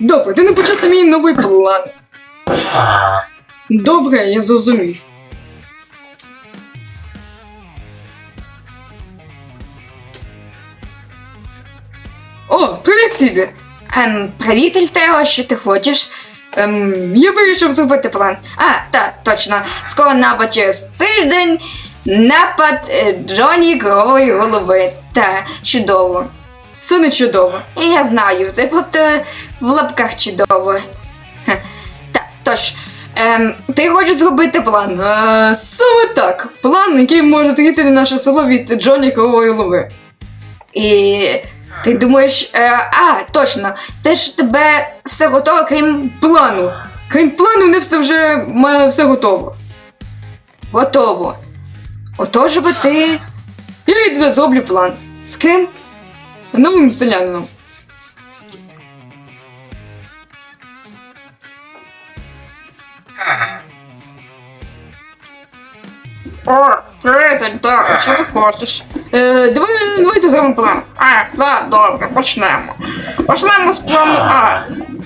Добре, ти не почати мій новий план. Добре, я зрозумів. О, привіт, Фібі! Ем, привіт, Альтео, що ти хочеш? Ем, я вирішив зробити план. А, так, точно. Скоро напад через тиждень. Напад е, Джоні Крової голови. Та чудово. Це не чудово. Я знаю, це просто в лапках чудово. Хе. Так, тож, ем, Ти хочеш зробити план? Е, саме так. План, який може зрізати наше село від Джоні Крової голови. і ти думаєш, е, а, точно, те ж тебе все готово, крім Плану. Крім плану, не все вже має все готово. готово. Отож би ти. Я йду зроблю план. З ким? Новим селянином. О, привіт, Альтео, що ти хочеш? Е, давай, давайте зробимо план. А, так, добре, почнемо. Почнемо з плану А.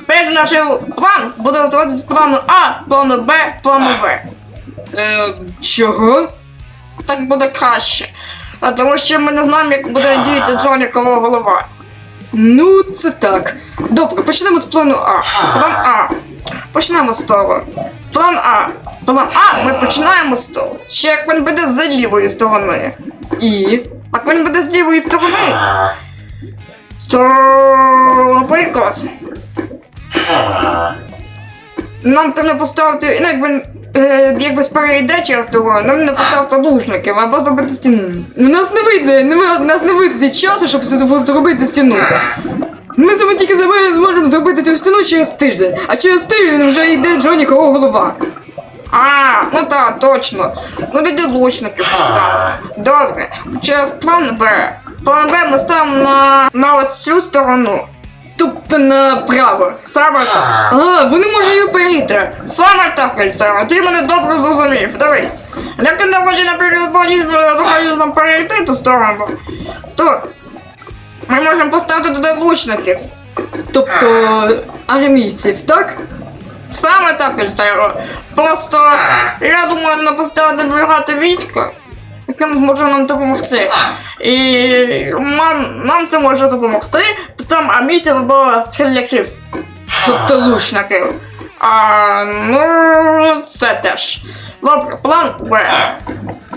Перший наш план буде готуватися з плану А, плану Б, плану В. Е, чого? Так буде краще. А тому що ми не знаємо, як буде діяти Джонікова голова. Ну, це так. Добре, почнемо з плану А. План А. Почнемо з того. План А. План А ми починаємо з того. Ще як він буде з лівої сторони. І. Як він буде з лівої сторони, то, наприклад, нам треба поставити, ну якби, е, якби перейде через того, нам не поставити лужників або зробити стіну. У нас не вийде, у нас не вийде часу, щоб зробити стіну. Ми з тільки зможемо зробити цю стіну через тиждень, а через тиждень вже йде Джоні Кого голова. А, ну так, точно. Ну тоді лучники поставимо. Добре. Через план Б. План Б ми ставимо на, на ось цю сторону. Тобто направо. Саме так. А, вони можуть її перейти. Саме так, Альтера, ти мене добре зрозумів. Дивись. Як я доволі, наприклад, полізь, захочу нам перейти ту сторону, то ми можемо поставити туди лучників. Тобто армійців, так? Саме так, Альтера. Просто я думаю, нам поставити багато війська, яке зможе нам допомогти. І нам, нам це може допомогти, то там армійців або стріляків. Тобто лучників. А, ну, це теж. Добре, план Б.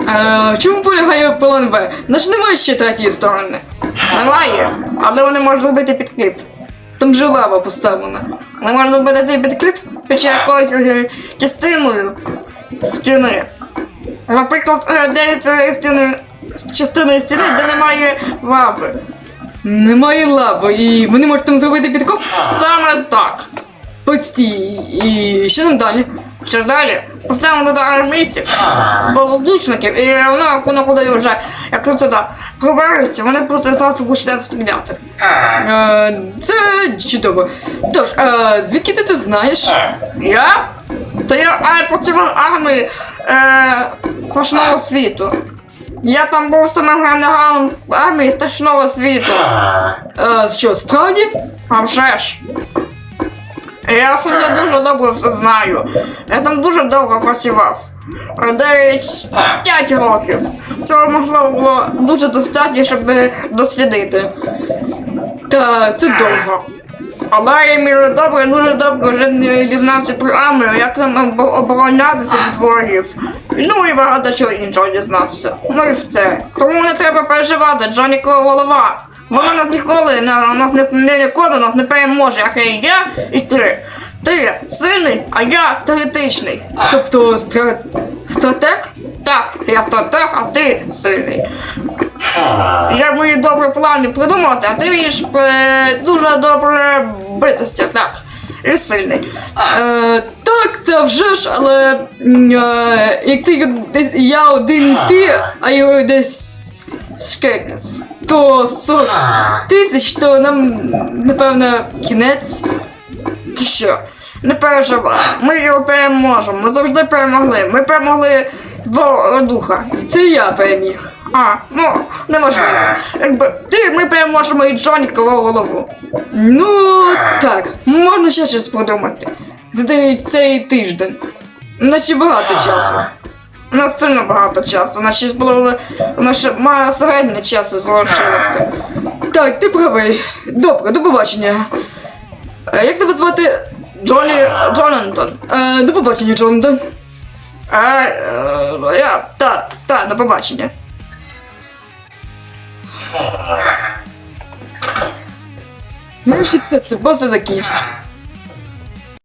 Е, чому полягає план Б? Наш немає ще третьої сторони. Немає, але вони можуть зробити підкріп. Там же лава поставлена. Вони можуть зробити цей підкріп під якоюсь е, частиною стіни. Наприклад, десь де є твоєї стіни частиною стіни, де немає лави. Немає лави, і вони можуть там зробити підкоп. Саме так. Постій. І що там далі? Що далі? Поставимо туди армійців, лучників, і воно, воно буде вже, як тут сюди проберуться, вони просто зразу почнуть стріляти. Е, це чудово. Тож, е, звідки ти це знаєш? Я? Та я а, працював в армії е, страшного світу. Я там був самим генералом армії страшного світу. Е, що, справді? А вже ж. Я все дуже добре все знаю. Я там дуже довго працював. Десь 5 років. Цього можливо було дуже достатньо, щоб дослідити. Та це довго. Але я між добре, дуже добре вже дізнався про армію, як там оборонятися від ворогів. Ну і багато чого іншого дізнався. Ну і все. Тому не треба переживати, Джонікова голова. Вона нас ніколи не, нас не, не ніколи нас не переможе, як і я і ти. Ти сильний, а я стратегічний. Тобто стра... стратег? Так, я стратег, а ти сильний. Я мої добрі плани придумати, а ти вмієш е, дуже добре битися, так. І сильний. Е, так, це вже ж, але е, як ти десь я один ти, а його десь Скільки? 140 тисяч, то нам, напевно, кінець. Ти що? Не переживай, ми його переможемо, ми завжди перемогли. Ми перемогли злого духа. Це я переміг. А, ну, неможливо. Якби ти ми переможемо і Джоніка в голову. Ну, так, можна ще щось подумати. За цей тиждень. Наче багато часу. У нас сильно багато часу. Ще було ще має середнє часу залишилося. Так, ти правий. Добре, до побачення. Е, Як тебе звати? Джоні Джонатан. Е, до побачення, Джонатан. А, е, я, та, та, до побачення. Нарешті все це просто закінчиться.